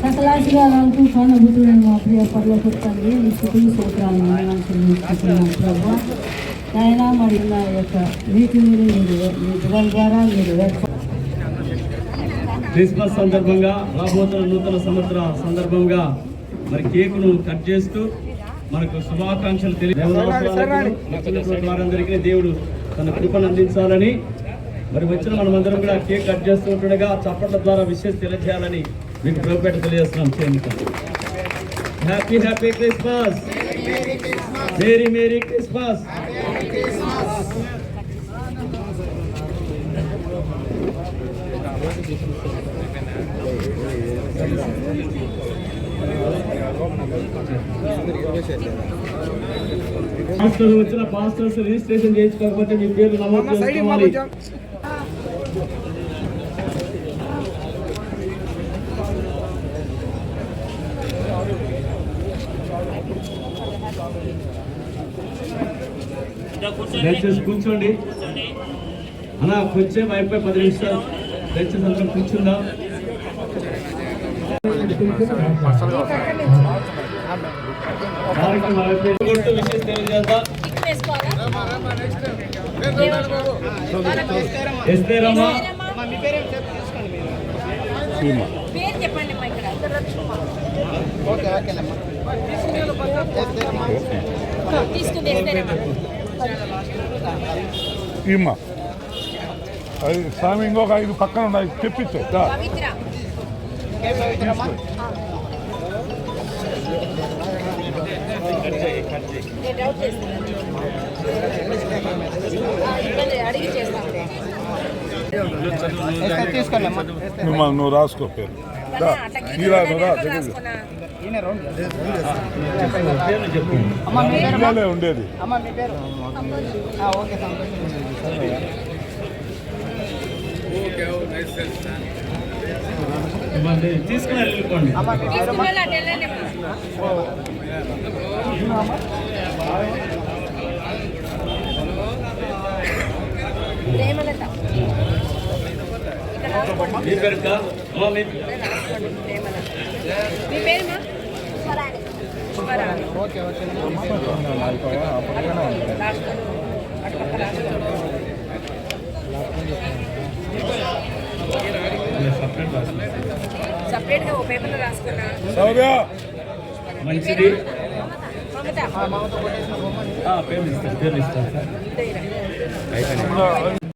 సకలాశీలాలకు కానబుద్ధుడైన మా ప్రియ పర్లోకి తండ్రి నీ సూత్రాలను ప్రభు. మరి నా యొక్క వీటిని మీరు మీ ద్వారా మీరు క్రిస్మస్ సందర్భంగా రాబోతున్న నూతన సంవత్సర సందర్భంగా మరి కేకును కట్ చేస్తూ మనకు శుభాకాంక్షలు తెలియజేస్తున్నటువంటి వారందరికీ దేవుడు తన కృపను అందించాలని మరి వచ్చిన మనమందరం కూడా కేక్ కట్ చేస్తూ ఉంటుండగా చప్పట్ల ద్వారా విషయం తెలియజేయాలని మీకు ప్రభుపేట తెలియజేస్తున్నాం చేయండి happy happy Christmas merry merry Christmas వచ్చిన పాస్టర్స్ రిజిస్ట్రేషన్ చేయించుకోకపోతే మీ పేరు నమోదు చేసుకోవాలి. దయచేసి కూర్చోండి. అలా కొంచెం అయిపోయి పది నిమిషాలు. దయచేసి అందరం కూర్చుందాం? కార్యక్రమం విషయం తెలియజేద్దాం. పేరు చెప్పండి అమ్మా ఇక్కడ. తీసుకుంది ఎస్తేరమ్మా ఇమ్మ అది స్వామి ఇంకొక ఐదు పక్కన ఉన్నాయి. తెప్పించు. పవిత్ర. ఇమ్మ నువ్వు రాసుకో పేరు. దా. ఇలా నువ్వు రా తీసుకుని వెళ్ళిపోండి తీసుకుని అటు వెళ్ళండి అమ్మా. ప్రేమలత ఇక్కడ రాసుకోండి. మీ పేరు కా? అమ్మా, మీ రాసుకోండి ప్రేమలత మీ పేరుమా శుభరాణి రాసుకోండి అటు పక్క సపరేట్గా ఓ పేపర్లో రాసుకున్నా. మంచిది. పేర్లు ఇస్తాను పేర్లు ఇస్తాను.